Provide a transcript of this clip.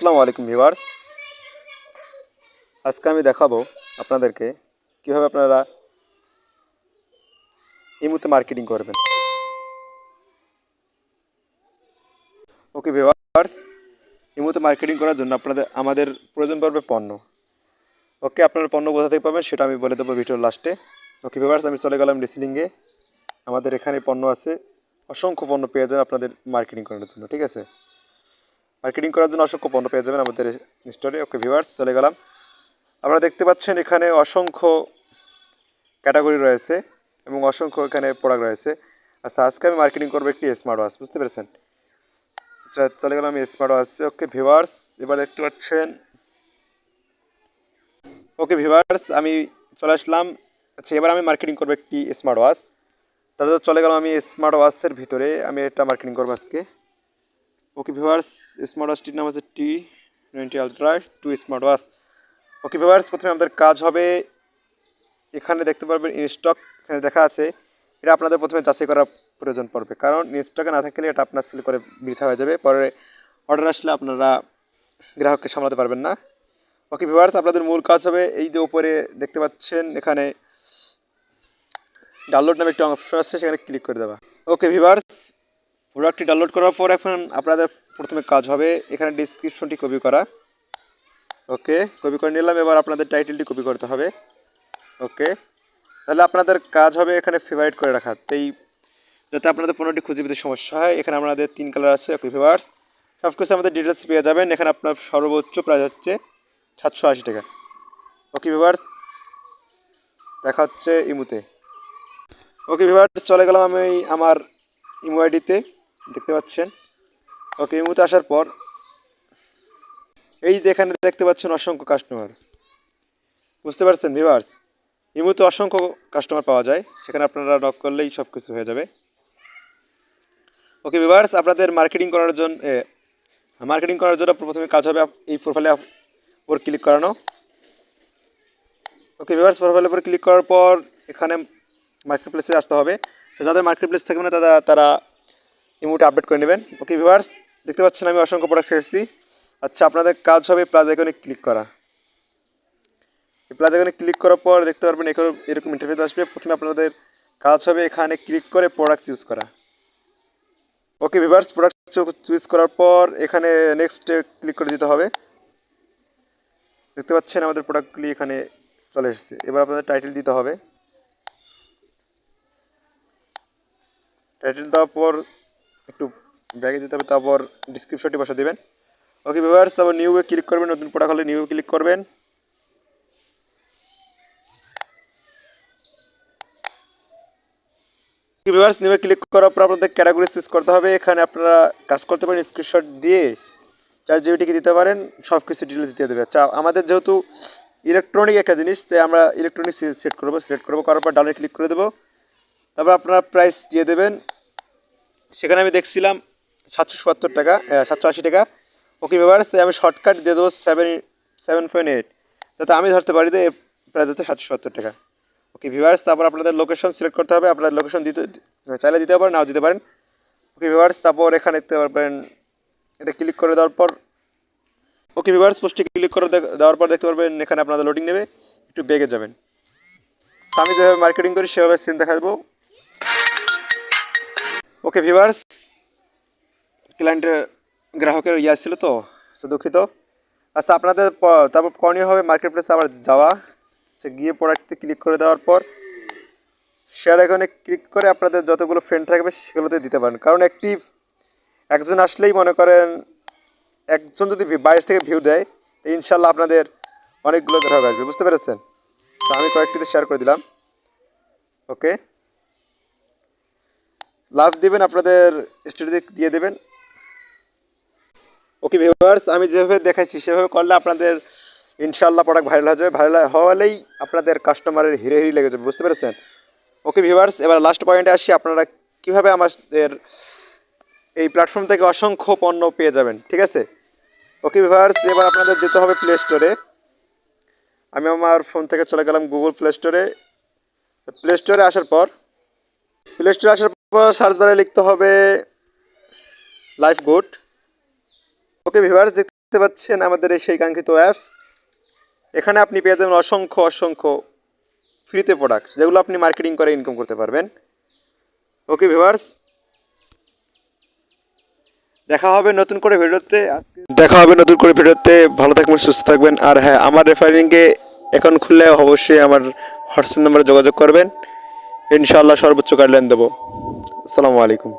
আসসালামু আলাইকুম ভিউয়ার্স। আজকে আমি দেখাবো আপনাদেরকে কীভাবে আপনারা ইমুতে মার্কেটিং করবেন। ওকে ভিউয়ার্স ইমুতে মার্কেটিং করার জন্য আপনাদের, আমাদের প্রয়োজন পড়বে পণ্য। ওকে আপনারা পণ্য কোথা থেকে পাবেন সেটা আমি বলে দেবো ভিডিওর লাস্টে ওকে ভিউয়ার্স আমি চলে গেলাম রিসিলিংয়ে আমাদের এখানে পণ্য আছে। অসংখ্য পণ্য পেয়ে যাবেন আপনাদের মার্কেটিং করার জন্য, ঠিক আছে? মার্কেটিং করার জন্য অসংখ্য পণ্য পেয়ে যাবেন আমাদের স্টোরে ওকে ভিউয়ার্স চলে গেলাম। আপনারা দেখতে পাচ্ছেন এখানে অসংখ্য ক্যাটাগরি রয়েছে এবং অসংখ্য এখানে প্রোডাক্ট রয়েছে। আচ্ছা আজকে আমি মার্কেটিং করব একটি স্মার্ট ওয়াচ বুঝতে পেরেছেন? আচ্ছা চলে গেলাম স্মার্ট ওয়াচ ওকে ভিউয়ার্স এবার দেখতে পাচ্ছেন। ওকে ভিউয়ার্স আমি চলে আসলাম। আচ্ছা এবার আমি মার্কেটিং করব একটি স্মার্ট ওয়াচ তাহলে চলে গেলাম আমি স্মার্ট ওয়াচের ভিতরে। আমি এটা মার্কেটিং করব আজকে। ওকে ভিউয়ার্স স্মার্ট ওয়াচটির নাম আছে T twenty ultra two smart watch okay viewers প্রথমে আমাদের কাজ হবে এখানে দেখতে পারবেন ইনস্টক এখানে দেখা আছে। এটা আপনাদের প্রথমে যাচাই করা প্রয়োজন পড়বে। কারণ ইনস্টকে না থাকলে এটা আপনার সেল করে বৃথা হয়ে যাবে। পরে অর্ডার আসলে আপনারা গ্রাহককে সামলাতে পারবেন না। ওকে ভিউয়ার্স আপনাদের মূল কাজ হবে এই যে উপরে দেখতে পাচ্ছেন, এখানে ডাউনলোড নামে একটি অপশন আছে, সেখানে ক্লিক করে দেওয়া। ওকে ভিউয়ার্স প্রোডাক্টটি ডাউনলোড করার পর এখন আপনাদের প্রথমে কাজ হবে। এখানে ডিসক্রিপশনটি কপি করা। ওকে কপি করে নিলাম। এবার আপনাদের টাইটেলটি কপি করতে হবে। ওকে, তাহলে আপনাদের কাজ হবে এখানে ফেভারিট করে রাখা। এই, যাতে আপনাদের পণ্যটি খুঁজে পেতে সমস্যা হয়, এখানে আপনাদের তিন কালার আছে ওকে ভিভার্স সব কিছু আমাদের ডিটেলস পেয়ে যাবেন। এখানে আপনার সর্বোচ্চ প্রাইস হচ্ছে সাতশো আশি টাকা। ওকে ভিভার্স দেখা হচ্ছে ইমুতে ওকে ভিভার্স চলে গেলাম আমি আমার ইমো আইডিতে দেখতে পাচ্ছেন? ওকে ইমুতে আসার পর এই যে এখানে দেখতে পাচ্ছেন অসংখ্য কাস্টমার বুঝতে পারছেন ভিভার্স ইমুতে অসংখ্য কাস্টমার পাওয়া যায়। সেখানে আপনারা নক করলেই সব কিছু হয়ে যাবে। ওকে ভিভার্স আপনাদের মার্কেটিং করার জন্য মার্কেটিং করার জন্য প্রথমে কাজ হবে এই প্রোফাইলে উপর ক্লিক করানো। ওকে ভিভার্স প্রোফাইলের উপর ক্লিক করার পর এখানে মার্কেট প্লেসে আসতে হবে। যাদের মার্কেট প্লেস থাকবে না, তারা তারা ইমোটে আপডেট করে নেবেন। ওকে ভিভার্স দেখতে পাচ্ছেন আমি অসংখ্য প্রোডাক্ট এসেছি। আচ্ছা আপনাদের কাজ হবে প্লাস আইকনে ক্লিক করা। এই প্লাস আইকনে ক্লিক করার পর দেখতে পারবেন এখানে এরকম ইন্টারফেস আসবে। প্রথমে আপনাদের কাজ হবে এখানে ক্লিক করে প্রোডাক্ট ইউজ করা। ওকে ভিভার্স প্রোডাক্ট চুজ করার পর এখানে নেক্সট ক্লিক করে দিতে হবে। দেখতে পাচ্ছেন আমাদের প্রোডাক্টগুলি এখানে চলে এসেছে। এবার আপনাদের টাইটেল দিতে হবে। টাইটেল দেওয়ার পর একটু ব্যাগে দিতে হবে, তারপর ডিসক্রিপশনটি বসা দেবেন। ওকে ভিউয়ার্স তারপর নিউয়ে ক্লিক করবেন, নতুন প্রোডাক্ট হলে নিউ ক্লিক করবেন। ভিউয়ার্স নিউয়ে ক্লিক করার পর আপনাদের ক্যাটাগরি চুজ করতে হবে। এখানে আপনারা কাজ করতে পারেন স্ক্রিনশট দিয়ে চার জিবিটিকে দিতে পারেন সব কিছু ডিটেলস দিয়ে দেবে। আচ্ছা আমাদের যেহেতু ইলেকট্রনিক একটা জিনিস, তাই আমরা ইলেকট্রনিক সেট করব। সিলেক্ট করব, করার পর ডাউনে ক্লিক করে দেবো। তারপর আপনারা প্রাইস দিয়ে দেবেন। সেখানে আমি দেখছিলাম সাতশো সত্তর টাকা সাতশো আশি টাকা। ওকে তাই আমি শর্টকাট দিয়ে দেবো সেভেন সেভেন পয়েন্ট এইট যাতে আমি ধরতে পারি যে প্রাইস হচ্ছে সাতশো সত্তর টাকা। ওকে ভিউয়ার্স তারপর আপনাদের লোকেশন সিলেক্ট করতে হবে। আপনার লোকেশন দিতে, চাইলে দিতে পারেন, নাও দিতে পারেন। ওকে ভিউয়ার্স তারপর এখানে দেখতে পারবেন, এটা ক্লিক করে দেওয়ার পর। ওকে ভিভার্স পোস্টে ক্লিক করে দেওয়ার পর দেখতে পারবেন, এখানে আপনাদের লোডিং নেবে, একটু বেগে যাবেন। আমি যেভাবে মার্কেটিং করি, সেভাবে সিন দেখা দেবো। ওকে ভিউয়ার্স ক্লায়েন্টের গ্রাহকের ইয়া ছিল তো, সে দুঃখিত। আচ্ছা আপনাদের তারপর করণীয় হবে মার্কেট প্লেসে আবার যাওয়া। সে গিয়ে প্রোডাক্টে ক্লিক করে দেওয়ার পর শেয়ার এখানে ক্লিক করে আপনাদের যতগুলো ফ্রেন্ড থাকবে সেগুলোতে দিতে পারেন। কারণ একটি একজন আসলেই মনে করেন একজন যদি বাইরে থেকে ভিউ দেয়, তো ইনশাল্লাহ আপনাদের অনেকগুলো গ্রাহক আসবে। বুঝতে পেরেছেন? তো আমি কয়েকটিতে শেয়ার করে দিলাম। ওকে লাভ দেবেন, আপনাদের স্টুডিওতে দিয়ে দেবেন। ওকে ভিউয়ার্স আমি যেভাবে দেখাইছি, সেভাবে করলে আপনাদের ইনশাল্লাহ প্রোডাক্ট ভাইরাল হয়ে যাবে। ভাইরাল হওয়ালেই আপনাদের কাস্টমারের হিরে হিরি লেগে যাবে, বুঝতে পেরেছেন? ওকে ভিউয়ার্স এবার লাস্ট পয়েন্টে আসি, আপনারা কীভাবে আমাদের এই প্ল্যাটফর্ম থেকে অসংখ্য পণ্য পেয়ে যাবেন, ঠিক আছে? ওকে ভিউয়ার্স এবার আপনাদের যেতে হবে প্লে স্টোরে আমি আমার ফোন থেকে চলে গেলাম গুগল প্লে স্টোরে প্লে স্টোরে আসার পর প্লে স্টোরে আসার সার্চ বারে লিখতে হবে লাইফ গুড ওকে ভিভার্স দেখতে পাচ্ছেন আমাদের এই সেই কাঙ্ক্ষিত অ্যাপ এখানে আপনি পেয়ে যাবেন অসংখ্য অসংখ্য ফ্রিতে প্রোডাক্ট যেগুলো আপনি মার্কেটিং করে ইনকাম করতে পারবেন। ওকে ভিভার্স দেখা হবে নতুন করে ভিডিওতে। দেখা হবে নতুন করে ভিডিওতে। ভালো থাকবেন, সুস্থ থাকবেন। আর হ্যাঁ আমার রেফারিংয়ে অ্যাকাউন্ট খুললে অবশ্যই আমার হোয়াটসঅ্যাপ নাম্বারে যোগাযোগ করবেন। ইনশাআল্লাহ সর্বোচ্চ গাইডলাইন দেবো। আসসালামু আলাইকুম।